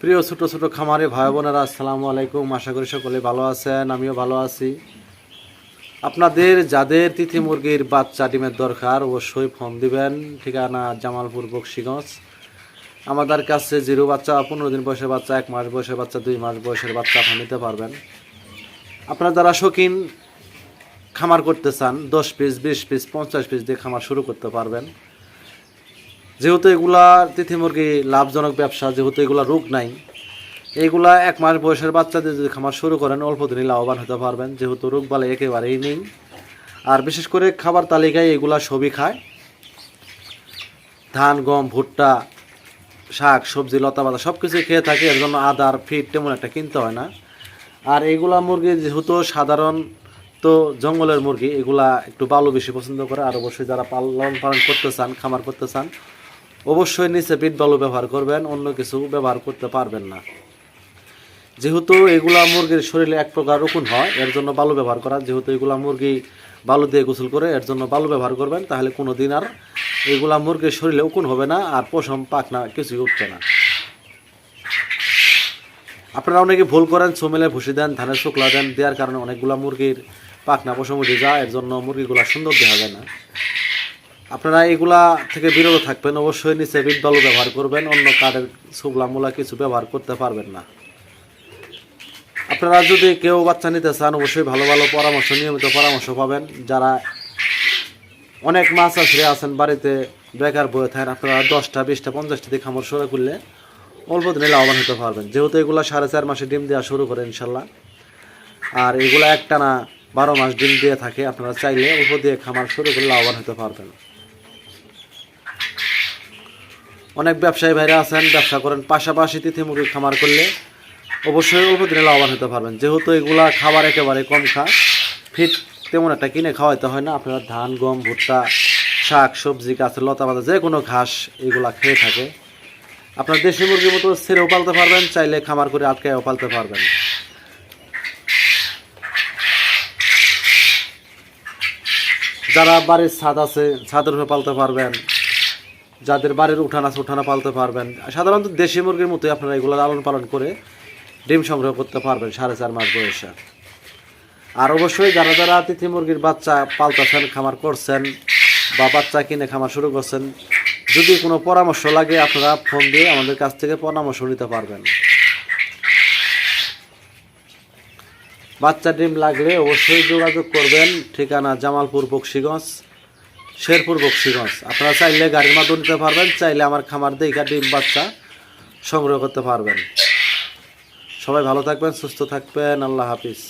প্রিয় ছোট ছোট খামারে ভাই বোনেরা, আসসালামু আলাইকুম। আশা করি সকলে ভালো আছেন, আমিও ভালো আছি। আপনাদের, যাদের তিথি মুরগির বাচ্চা ডিমের দরকার, অবশ্যই ফোন দিবেন। ঠিকানা জামালপুর, বক্সিগঞ্জ। আমাদের কাছে জিরো বাচ্চা, পনেরো দিন বয়সের বাচ্চা, এক মাস বয়সের বাচ্চা, দুই মাস বয়সের বাচ্চা আপনি নিতে পারবেন। আপনারা যারা শৌখিন খামার করতে চান, দশ পিস বিশ পিস পঞ্চাশ পিস দিয়ে খামার শুরু করতে পারবেন। যেহেতু এগুলা তিথি মুরগি লাভজনক ব্যবসা, যেহেতু এগুলা রোগ নাই, এগুলা এক মাস বয়সের বাচ্চাদের যদি খামার শুরু করেন, অল্প দিনই লাভবান হতে পারবেন, যেহেতু রোগ বালে একেবারেই নেই। আর বিশেষ করে খাবার তালিকায় এগুলা সবই খায়। ধান, গম, ভুট্টা, শাক, সবজি, লতা পাতা সব কিছুই খেয়ে থাকে, এর জন্য আদার ফিট তেমন একটা কিনতে হয় না। আর এইগুলা মুরগি যেহেতু সাধারণ তো জঙ্গলের মুরগি, এগুলা একটু বালু বেশি পছন্দ করে, আর অবশ্যই যারা পালন পালন করতে চান, খামার করতে চান অবশ্যই নিচে পিট বালু ব্যবহার করবেন, অন্য কিছু ব্যবহার করতে পারবেন না। যেহেতু এগুলা মুরগির শরীরে এক প্রকার রকুন হয়, এর জন্য বালু ব্যবহার করা, যেহেতু এগুলা মুরগি বালু দিয়ে গোসল করে, এর জন্য বালু ব্যবহার করবেন, তাহলে কোনো দিন আর এগুলা মুরগির শরীরে উকুন হবে না, আর পশম পাকনা কিছুই উঠবে না। আপনারা অনেকে ভুল করেন সোমেলে ভুসি দেন, ধানের শুকলা দেন, দেওয়ার কারণে অনেকগুলা মুরগির পাকনা পশম উঠে যায়, এর জন্য মুরগিগুলা সুন্দর দেখা যায় না। আপনারা এগুলা থেকে বিরত থাকবেন, অবশ্যই নিচে বিট বালু ব্যবহার করবেন, অন্য কাঠের শুকলা মূলা কিছু ব্যবহার করতে পারবেন না। আপনারা যদি কেউ বাচ্চা নিতে চান, অবশ্যই ভালো ভালো পরামর্শ, নিয়মিত পরামর্শ পাবেন। যারা অনেক মাছ আছড়ে আছেন বাড়িতে, বেকার বয়ে থাকেন, আপনারা দশটা, বিশটা, পঞ্চাশটা দিয়ে খামার শুরু করলে অল্প দিনে লাভবান হতে পারবেন। যেহেতু এগুলো সাড়ে চার মাসে ডিম দেওয়া শুরু করে ইনশাল্লাহ। আর এগুলো একটানা বারো মাস ডিম দিয়ে থাকে, আপনারা চাইলে অল্প দিয়ে খামার শুরু করে লাভবান হতে পারবেন। অনেক ব্যবসায়ী ভাইরা আছেন, ব্যবসা করেন, পাশাপাশি তিথি মুরগির খামার করলে অবশ্যই অল্প দিনে লাভবান হতে পারবেন। যেহেতু এগুলা খাবার একেবারে কম খা ফিট তেমন একটা কিনে খাওয়াইতে হয় না। আপনারা ধান, গম, ভুট্টা, শাক, সবজি গাছের লতা পাতা, যে কোনো ঘাস এগুলা খেয়ে থাকে। আপনার দেশি মুরগির মতো ছেড়েও পালতে পারবেন, চাইলে খামার করে আটকায়ও পালতে পারবেন। যারা বাড়ির ছাদ আছে, ছাদের উপরে পালতে পারবেন। যাদের বাড়ির উঠান আছে উঠানে পালতে পারবেন। সাধারণত দেশি মুরগির মতোই আপনারা এগুলো লালন পালন করে ডিম সংগ্রহ করতে পারবেন সাড়ে চার মাস বয়সে। আর অবশ্যই যারা যারা তিথি মুরগির বাচ্চা পালতেছেন, খামার করছেন বা বাচ্চা কিনে খামার শুরু করছেন, যদি কোনো পরামর্শ লাগে আপনারা ফোন দিয়ে আমাদের কাছ থেকে পরামর্শ নিতে পারবেন। বাচ্চা ডিম লাগলে অবশ্যই যোগাযোগ করবেন। ঠিকানা জামালপুর বক্সিগঞ্জ শেরপুর বক্সিগঞ্জ। আপনারা চাইলে গাড়ির মাধ্যমে নিতে পারবেন, চাইলে আমার খামার দেখা ডিম বাচ্চা সংগ্রহ করতে পারবেন। সবাই ভালো থাকবেন, সুস্থ থাকবেন, আল্লাহ হাফিজ।